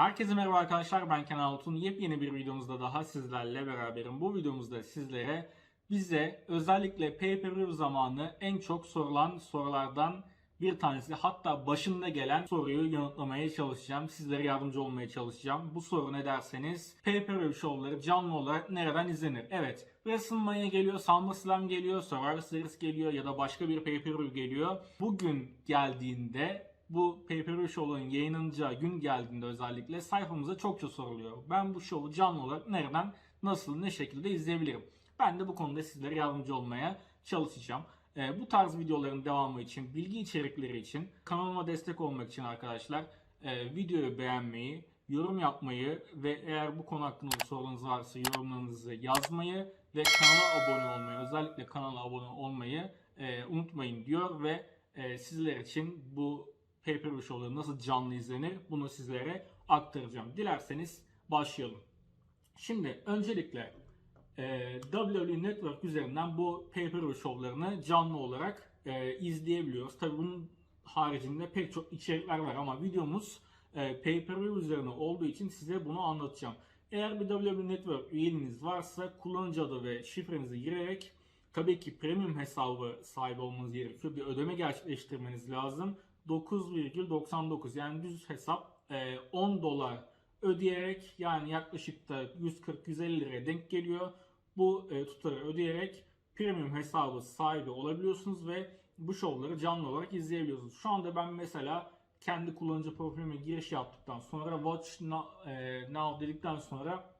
Herkese merhaba arkadaşlar ben Kenan Altun. Yepyeni bir videomuzda daha sizlerle beraberim. Bu videomuzda sizlere bize özellikle pay-per-view zamanı en çok sorulan sorulardan bir tanesi hatta başında gelen soruyu yanıtlamaya çalışacağım. Sizlere yardımcı olmaya çalışacağım. Bu soru ne derseniz pay-per-view şovları canlı olarak nereden izlenir? Evet WrestleMania geliyor, SummerSlam geliyor, Survivor Series geliyor ya da başka bir pay-per-view geliyor. Bugün geldiğinde bu pay-per-view şovların yayınlanacağı gün geldiğinde özellikle sayfamıza çokça soruluyor. Ben bu şovu canlı olarak nereden, nasıl, ne şekilde izleyebilirim? Ben de bu konuda sizlere yardımcı olmaya çalışacağım. Ee, bu tarz videoların devamı için, bilgi içerikleri için, kanalıma destek olmak için arkadaşlar e, videoyu beğenmeyi, yorum yapmayı ve eğer bu konu hakkında sorunuz varsa yorumlarınızı yazmayı ve kanala abone olmayı, özellikle kanala abone olmayı e, unutmayın diyor ve e, sizler için bu pay-per-view şovları nasıl canlı izlenir bunu sizlere aktaracağım. Dilerseniz başlayalım. Şimdi öncelikle e, WWE Network üzerinden bu pay-per-view şovlarını canlı olarak e, izleyebiliyoruz. Tabi bunun haricinde pek çok içerikler var ama videomuz e, pay-per-view üzerine olduğu için size bunu anlatacağım. Eğer bir WWE Network üyeliğiniz varsa kullanıcı adı ve şifrenizi girerek tabii ki premium hesabı sahibi olmanız gerekiyor. Bir ödeme gerçekleştirmeniz lazım. 9,99 yani düz hesap e, 10 dolar ödeyerek yani yaklaşık da 140-150 liraya denk geliyor. Bu e, tutarı ödeyerek premium hesabı sahibi olabiliyorsunuz ve bu şovları canlı olarak izleyebiliyorsunuz. Şu anda ben mesela kendi kullanıcı profilime giriş yaptıktan sonra Watch Now, e, dedikten sonra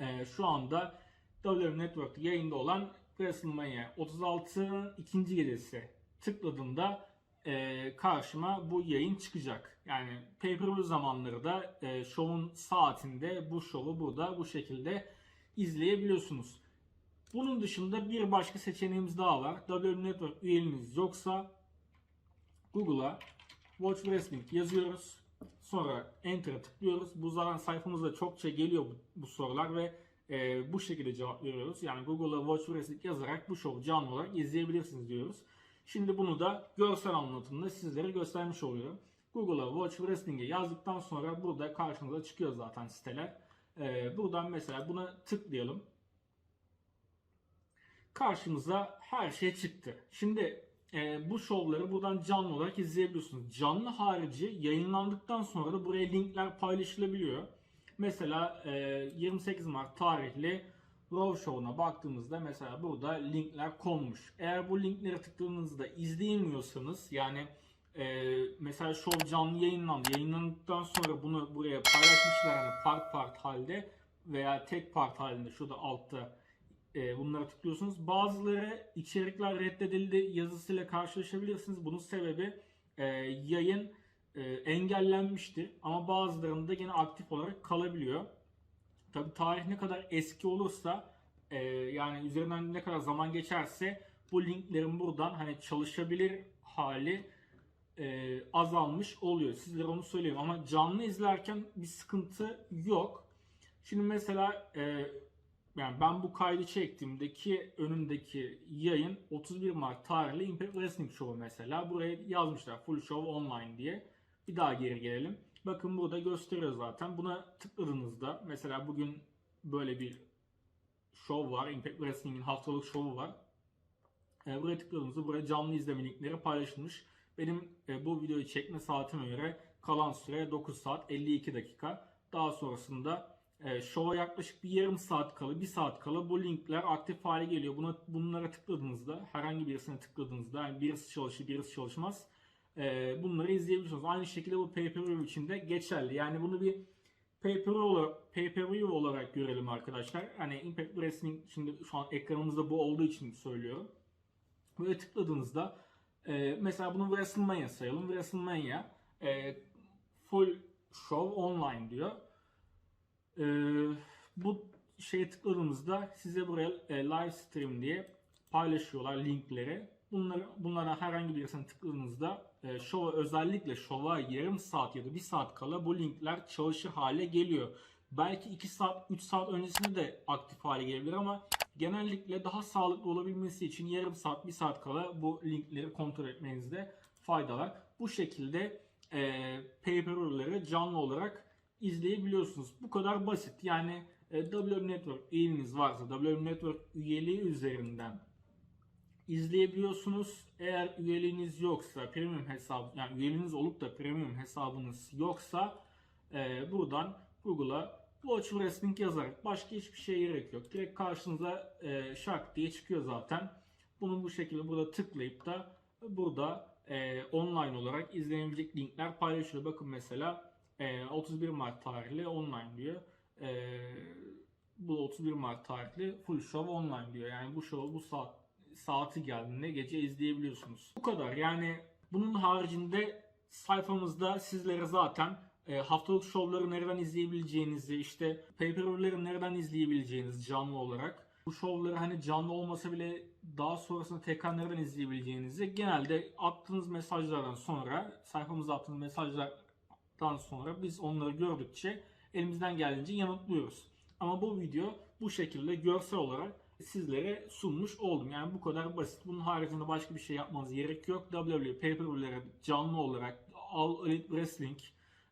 e, şu anda WWE Network'ta yayında olan WrestleMania 36'nın ikinci gecesi tıkladığımda e, karşıma bu yayın çıkacak. Yani pay-per-view zamanları da e, şovun saatinde bu şovu burada bu şekilde izleyebiliyorsunuz. Bunun dışında bir başka seçeneğimiz daha var. WWE Network üyeliğiniz yoksa Google'a Watch Wrestling yazıyoruz. Sonra Enter'a tıklıyoruz. Bu zaten sayfamızda çokça geliyor bu, bu sorular ve e, bu şekilde cevap veriyoruz. Yani Google'a Watch Wrestling yazarak bu şovu canlı olarak izleyebilirsiniz diyoruz. Şimdi bunu da görsel anlatımda sizlere göstermiş oluyorum. Google'a Watch Wrestling'e yazdıktan sonra burada karşınıza çıkıyor zaten siteler. Ee, buradan mesela buna tıklayalım. Karşımıza her şey çıktı. Şimdi e, bu şovları buradan canlı olarak izleyebiliyorsunuz. Canlı harici yayınlandıktan sonra da buraya linkler paylaşılabiliyor. Mesela e, 28 Mart tarihli Raw Show'una baktığımızda mesela burada linkler konmuş. Eğer bu linklere tıkladığınızda izleyemiyorsanız yani e, mesela show canlı yayınlandı. Yayınlandıktan sonra bunu buraya paylaşmışlar hani part part halde veya tek part halinde şurada altta e, bunlara tıklıyorsunuz. Bazıları içerikler reddedildi yazısıyla karşılaşabilirsiniz. Bunun sebebi e, yayın e, engellenmiştir. Ama bazılarında yine aktif olarak kalabiliyor. Tabi tarih ne kadar eski olursa e, yani üzerinden ne kadar zaman geçerse bu linklerin buradan hani çalışabilir hali e, azalmış oluyor. Sizlere onu söyleyeyim ama canlı izlerken bir sıkıntı yok. Şimdi mesela e, yani ben bu kaydı çektiğimdeki önümdeki yayın 31 Mart tarihli Impact Wrestling Show'u mesela. Buraya yazmışlar Full Show Online diye. Bir daha geri gelelim. Bakın burada gösteriyor zaten. Buna tıkladığınızda mesela bugün böyle bir show var. Impact Wrestling'in haftalık şovu var. E, buraya tıkladığınızda buraya canlı izleme linkleri paylaşılmış. Benim e, bu videoyu çekme saatime göre kalan süre 9 saat 52 dakika. Daha sonrasında e, şova yaklaşık bir yarım saat kala, bir saat kala bu linkler aktif hale geliyor. Buna, bunlara tıkladığınızda, herhangi birisine tıkladığınızda, yani birisi çalışır, birisi çalışmaz e, bunları izleyebilirsiniz. Aynı şekilde bu pay-per-view için de geçerli. Yani bunu bir pay-per-view olarak, pay-per-view olarak görelim arkadaşlar. Hani Impact Wrestling şimdi şu an ekranımızda bu olduğu için söylüyorum. Böyle tıkladığınızda e, mesela bunu WrestleMania sayalım. WrestleMania e, full show online diyor. E, bu şeye tıkladığınızda size buraya e, live stream diye paylaşıyorlar linkleri. Bunları, bunlara herhangi birisine tıkladığınızda e, şova özellikle şova yarım saat ya da bir saat kala bu linkler çalışır hale geliyor. Belki 2 saat 3 saat öncesinde de aktif hale gelebilir ama genellikle daha sağlıklı olabilmesi için yarım saat 1 saat kala bu linkleri kontrol etmenizde fayda var. Bu şekilde e, pay-per-view'ları canlı olarak izleyebiliyorsunuz. Bu kadar basit. Yani e, WM Network üyeliğiniz varsa WM Network üyeliği üzerinden izleyebiliyorsunuz. Eğer üyeliğiniz yoksa, premium hesap yani üyeliğiniz olup da premium hesabınız yoksa e, buradan Google'a Watch Wrestling yazarak başka hiçbir şeye gerek yok. Direkt karşınıza e, şak diye çıkıyor zaten. Bunu bu şekilde burada tıklayıp da burada e, online olarak izlenebilecek linkler paylaşıyor. Bakın mesela e, 31 Mart tarihli online diyor. E, bu 31 Mart tarihli full show online diyor. Yani bu show bu saat saati geldiğinde gece izleyebiliyorsunuz. Bu kadar. Yani bunun haricinde sayfamızda sizlere zaten e, haftalık şovları nereden izleyebileceğinizi, işte pay-per-view'leri nereden izleyebileceğiniz canlı olarak, bu şovları hani canlı olmasa bile daha sonrasında tekrar nereden izleyebileceğinizi genelde attığınız mesajlardan sonra, sayfamıza attığınız mesajlardan sonra biz onları gördükçe elimizden geldiğince yanıtlıyoruz. Ama bu video bu şekilde görsel olarak sizlere sunmuş oldum. Yani bu kadar basit. Bunun haricinde başka bir şey yapmanız gerek yok. WWE pay-per-view'lere canlı olarak All Elite Wrestling,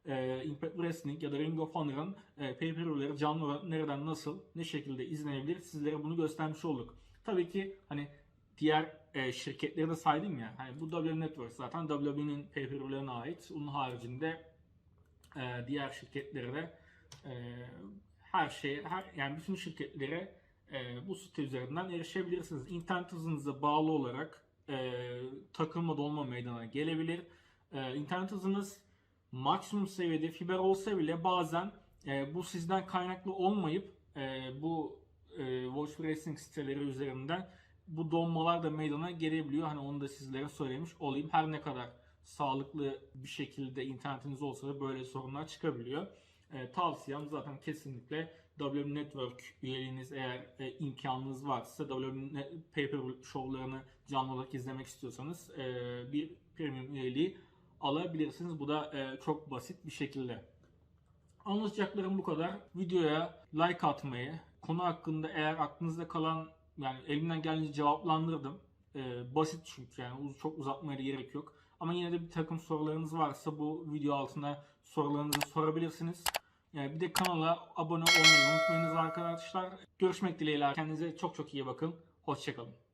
e, Impact Wrestling ya da Ring of Honor'ın e, pay-per-view'leri canlı olarak nereden nasıl, ne şekilde izlenebilir sizlere bunu göstermiş olduk. Tabii ki hani diğer e, şirketleri de saydım ya. Hani bu WWE Network zaten WWE'nin pay-per-view'lerine ait. Onun haricinde e, diğer şirketlere de e, her şey, her yani bütün şirketlere e, bu site üzerinden erişebilirsiniz. İnternet hızınıza bağlı olarak e, takılma dolma meydana gelebilir. E, internet hızınız maksimum seviyede fiber olsa bile bazen e, bu sizden kaynaklı olmayıp e, bu e, Watch Racing siteleri üzerinden bu donmalar da meydana gelebiliyor. Hani onu da sizlere söylemiş olayım. Her ne kadar sağlıklı bir şekilde internetiniz olsa da böyle sorunlar çıkabiliyor. E, tavsiyem zaten kesinlikle WM Network üyeliğiniz eğer e, imkanınız varsa WM Paper şovlarını canlı olarak izlemek istiyorsanız e, bir premium üyeliği alabilirsiniz. Bu da e, çok basit bir şekilde. Anlatacaklarım bu kadar. Videoya like atmayı, konu hakkında eğer aklınızda kalan yani elimden geldiğince cevaplandırdım. E, basit çünkü yani uz- çok uzatmaya da gerek yok. Ama yine de bir takım sorularınız varsa bu video altına sorularınızı sorabilirsiniz. Yani bir de kanala abone olmayı unutmayınız arkadaşlar. Görüşmek dileğiyle. Kendinize çok çok iyi bakın. Hoşçakalın.